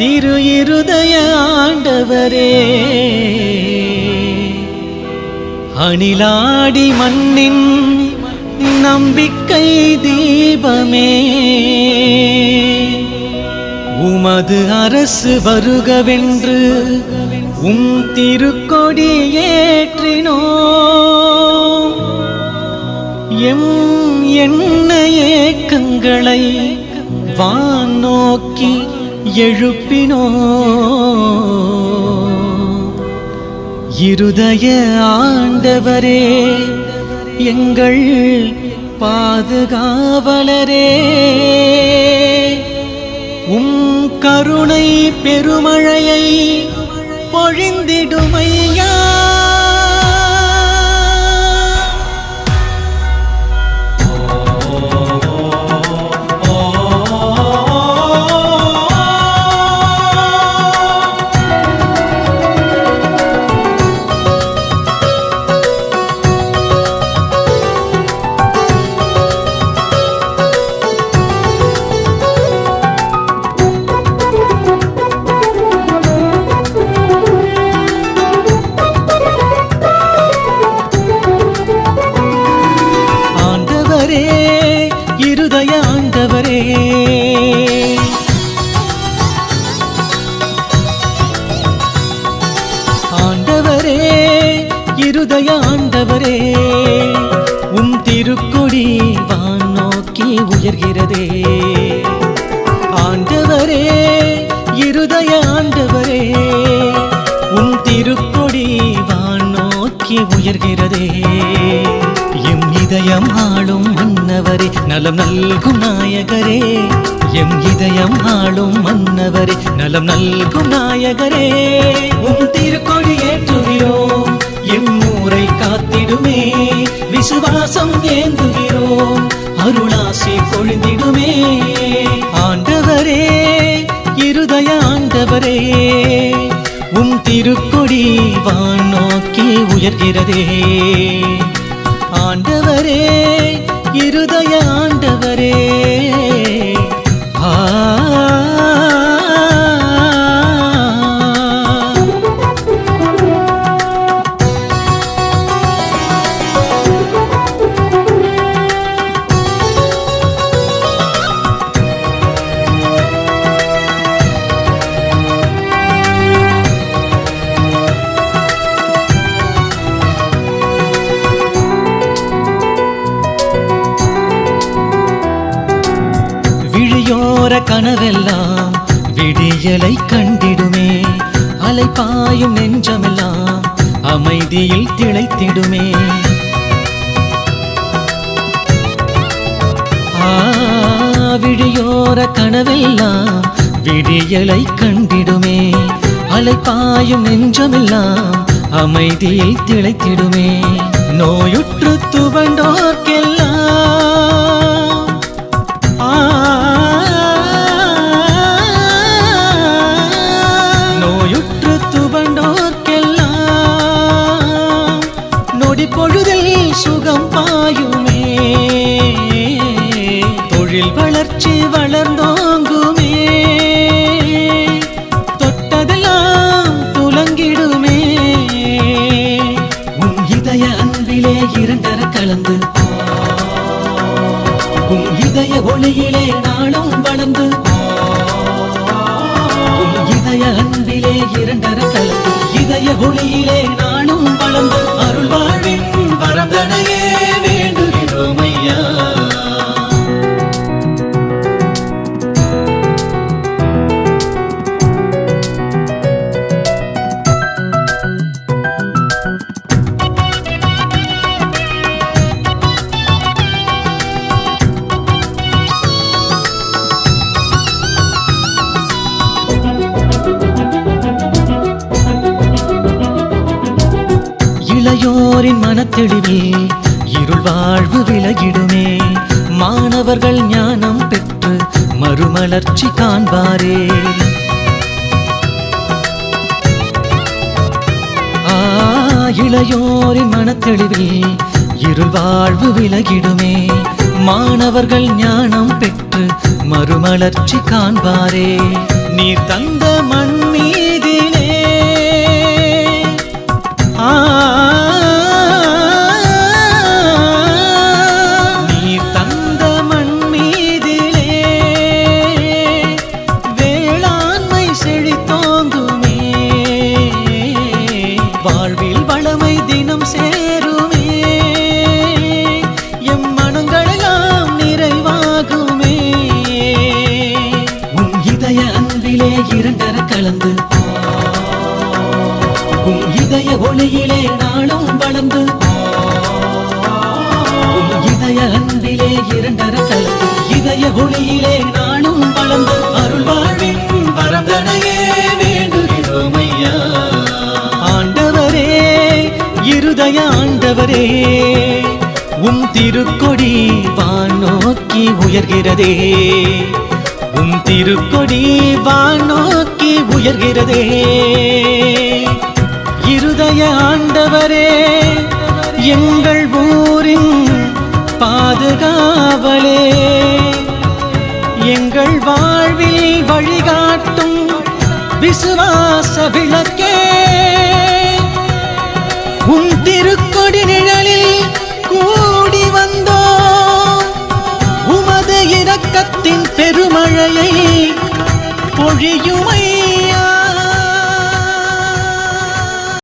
திரு இருதய ஆண்டவரே. அணிலாடி மண்ணின் நம்பிக்கை தீபமே. உமது அரசு வருகவென்று உம் திருக்கொடி ஏற்றினோ எம் என்ன ஏக்கங்களை வான் நோக்கி எழுப்பினோ இருதய ஆண்டவரே எங்கள் பாதுகாவலரே. உம் கருணை பெருமழையை பொழிந்திடுமை. இருதய ஆண்டவரே ஆண்டவரே இருதய ஆண்டவரே உம் திருக்கொடி வான் நோக்கி உயர்கிறதே. ஆண்டவரே இருதய ஆண்டவரே உம் திருக்கொடி வான் நோக்கி உயர்கிறதே. இதயம் ஆளும் மன்னவரே நலம் நல்கும் நாயகரே. எம் இதயம் ஆளும் மன்னவரே நலம் நல்கும் நாயகரே. உம் திருக்கொடி ஏற்றுகிறோம் எம் ஊரை காத்திடுமே. விசுவாசம் ஏந்துகிறோம் அருளாசி பொழுந்திடுமே. ஆண்டவரே இருதய ஆண்டவரே. உம் திருக்கொடி வான் நோக்கி உயர்கிறதே. ஆண்டவரே இருதய கனவெல்லாம் விடியலை கண்டிடுமே. அலை பாயும் நெஞ்சமெல்லாம் அமைதியில் திளைத்திடுமே. ஆ, விழியோர கனவெல்லாம் விடியலை கண்டிடுமே. அலை பாயும் நெஞ்சமெல்லாம் அமைதியில் திளைத்திடுமே. நோயுற்று துவண்டோர்க்கெல்லாம் தொழில் வளர்ச்சி வளர்ந்தோங்குமே. தொட்டதெல்லாம் துலங்கிடுமே. உன் இதய அன்பிலே இரண்டர கலந்து. உன் இதய ஒளியிலே நாளும் வளர்ந்து. உன் இதய அன்பிலே இரண்டர கலந்து. இதய ஒளியிலே நாளும் வளர்ந்து. இளையோரின் மனத்தெளிவில் இருள் வாழ்வு விலகிடுமே. மாணவர்கள் ஞானம் பெற்று மறுமலர்ச்சி காண்பாரே. இளையோரின் மனத்தெளிவில் இருள் வாழ்வு விலகிடுமே. மாணவர்கள் ஞானம் பெற்று மறுமலர்ச்சி காண்பாரே. நீ தந்த மண் வாழ்வில் தினம் சேருமே. எம் மனங்களெல்லாம் நிறைவாகுமே. உன் இதய அன்பிலே இரண்டர கலந்து. உன் இதய ஒளியிலே நாளும் வளர்ந்து. இதய அன்பிலே இரண்டர கலந்து. இதய ஒளியிலே நாளும் வளர்ந்து. அருள் வாழ்வின் ஆண்டவரே உம் திருக்கொடி வான் நோக்கி உயர்கிறதே. உம் திருக்கொடி வான் நோக்கி உயர்கிறதே. இருதய ஆண்டவரே எங்கள் ஊரின் பாதுகாவலே. எங்கள் வாழ்வில் வழிகாட்டும் விசுவாச விளக்கே. തിരുക്കൊടി നിഴലിൽ